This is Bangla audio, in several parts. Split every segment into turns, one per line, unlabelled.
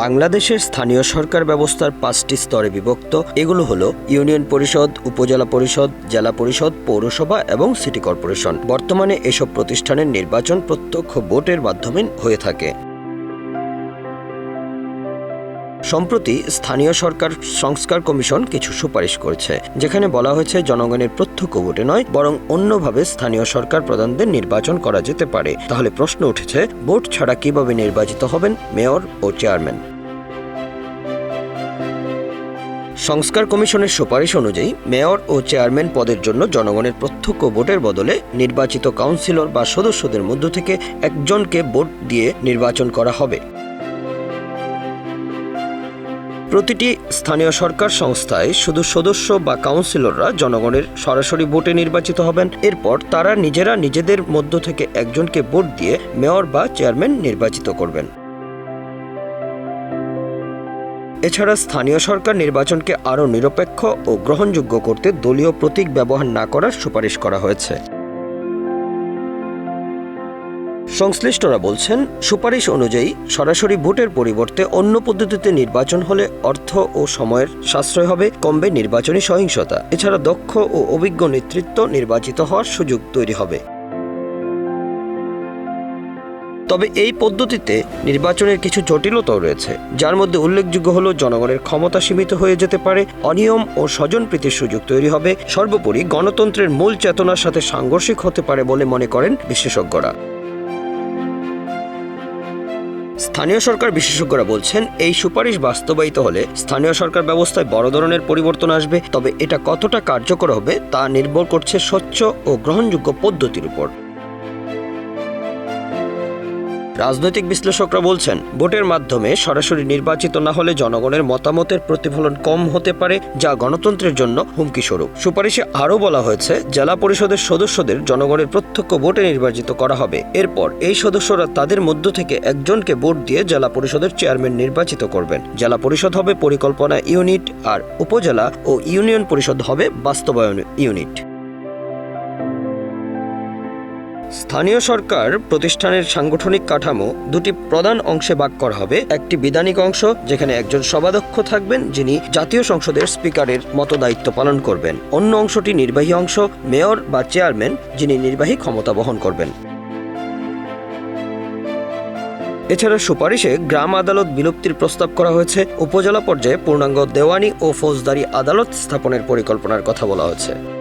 বাংলাদেশের স্থানীয় সরকার ব্যবস্থার পাঁচটি স্তরে বিভক্ত। এগুলো হলো ইউনিয়ন পরিষদ, উপজেলা পরিষদ, জেলা পরিষদ, পৌরসভা এবং সিটি কর্পোরেশন। বর্তমানে এসব প্রতিষ্ঠানের নির্বাচন প্রত্যক্ষ ভোটের মাধ্যমে হয়ে থাকে। সম্প্রতি স্থানীয় সরকার সংস্কার কমিশন কিছু সুপারিশ করেছে, যেখানে বলা হয়েছে জনগণের প্রত্যক্ষ ভোটে নয়, বরং অন্যভাবে স্থানীয় সরকার প্রধানদের নির্বাচন করা যেতে পারে। তাহলে প্রশ্ন উঠেছে, ভোট ছাড়া কীভাবে নির্বাচিত হবেন মেয়র ও চেয়ারম্যান? সংস্কার কমিশনের সুপারিশ অনুযায়ী মেয়র ও চেয়ারম্যান পদের জন্য জনগণের প্রত্যক্ষ ভোটের বদলে নির্বাচিত কাউন্সিলর বা সদস্যদের মধ্য থেকে একজনকে ভোট দিয়ে নির্বাচন করা হবে। প্রতিটি স্থানীয় সরকার সংস্থায় শুধু সদস্য বা কাউন্সিলররা জনগণের সরাসরি ভোটে নির্বাচিত হবেন। এরপর তারা নিজেরা নিজেদের মধ্য থেকে একজনকে ভোট দিয়ে মেয়র বা চেয়ারম্যান নির্বাচিত করবেন। এছাড়া স্থানীয় সরকার নির্বাচনকে আরও নিরপেক্ষ ও গ্রহণযোগ্য করতে দলীয় প্রতীক ব্যবহার না করার সুপারিশ করা হয়েছে। সংশ্লিষ্টরা বলছেন, সুপারিশ অনুযায়ী সরাসরি ভোটের পরিবর্তে অন্য পদ্ধতিতে নির্বাচন হলে অর্থ ও সময়ের সাশ্রয় হবে, কমবে নির্বাচনী সহিংসতা। এছাড়া দক্ষ ও অভিজ্ঞ নেতৃত্ব নির্বাচিত হওয়ার সুযোগ তৈরি হবে। তবে এই পদ্ধতিতে নির্বাচনের কিছু জটিলতাও রয়েছে, যার মধ্যে উল্লেখযোগ্য হল জনগণের ক্ষমতা সীমিত হয়ে যেতে পারে, অনিয়ম ও স্বজনপ্রীতির সুযোগ তৈরি হবে, সর্বোপরি গণতন্ত্রের মূল চেতনার সাথে সাংঘর্ষিক হতে পারে বলে মনে করেন বিশেষজ্ঞরা। স্থানীয় সরকার বিশেষজ্ঞরা বলছেন, এই সুপারিশ বাস্তবায়িত হলে স্থানীয় সরকার ব্যবস্থায় বড় ধরনের পরিবর্তন আসবে, তবে এটা কতটা কার্যকর হবে তা নির্ভর করছে স্বচ্ছ ও গ্রহণযোগ্য পদ্ধতির উপর। রাজনৈতিক বিশ্লেষকরা বলছেন, ভোটের মাধ্যমে সরাসরি নির্বাচিত না হলে জনগণের মতামতের প্রতিফলন কম হতে পারে, যা গণতন্ত্রের জন্য হুমকি স্বরূপ সুপারিশে আরও বলা হয়েছে, জেলা পরিষদের সদস্যদের জনগণের প্রত্যক্ষ ভোটে নির্বাচিত করা হবে। এরপর এই সদস্যরা তাদের মধ্য থেকে একজনকে ভোট দিয়ে জেলা পরিষদের চেয়ারম্যান নির্বাচিত করবেন। জেলা পরিষদ হবে পরিকল্পনা ইউনিট আর উপজেলা ও ইউনিয়ন পরিষদ হবে বাস্তবায়ন ইউনিট। স্থানীয় সরকার প্রতিষ্ঠানের সাংগঠনিক কাঠামো দুটি প্রধান অংশে ভাগ করা হবে। একটি বিধানিক অংশ, যেখানে একজন সভাধ্যক্ষ থাকবেন, যিনি জাতীয় সংসদের স্পিকারের মতো দায়িত্ব পালন করবেন। অন্য অংশটি নির্বাহী অংশ, মেয়র বা চেয়ারম্যান, যিনি নির্বাহী ক্ষমতা বহন করবেন। এছাড়া সুপারিশে গ্রাম আদালত বিলুপ্তির প্রস্তাব করা হয়েছে। উপজেলা পর্যায়ে পূর্ণাঙ্গ দেওয়ানি ও ফৌজদারি আদালত স্থাপনের পরিকল্পনার কথা বলা হয়েছে।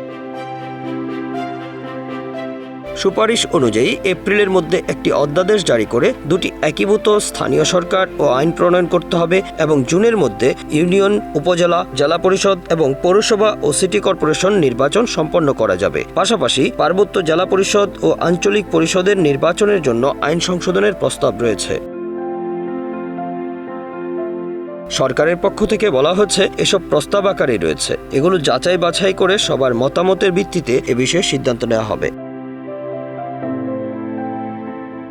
সুপারিশ অনুযায়ী এপ্রিলের মধ্যে একটি অধ্যাদেশ জারি করে দুটি একীভূত স্থানীয় সরকার ও আইন প্রণয়ন করতে হবে এবং জুনের মধ্যে ইউনিয়ন, উপজেলা, জেলা পরিষদ এবং পৌরসভা ও সিটি কর্পোরেশন নির্বাচন সম্পন্ন করা যাবে। পাশাপাশি পার্বত্য জেলা পরিষদ ও আঞ্চলিক পরিষদের নির্বাচনের জন্য আইন সংশোধনের প্রস্তাব রয়েছে। সরকারের পক্ষ থেকে বলা হচ্ছে, এসব প্রস্তাব আকারে রয়েছে। এগুলো যাচাই বাছাই করে সবার মতামতের ভিত্তিতে এ বিষয়ে সিদ্ধান্ত নেওয়া হবে।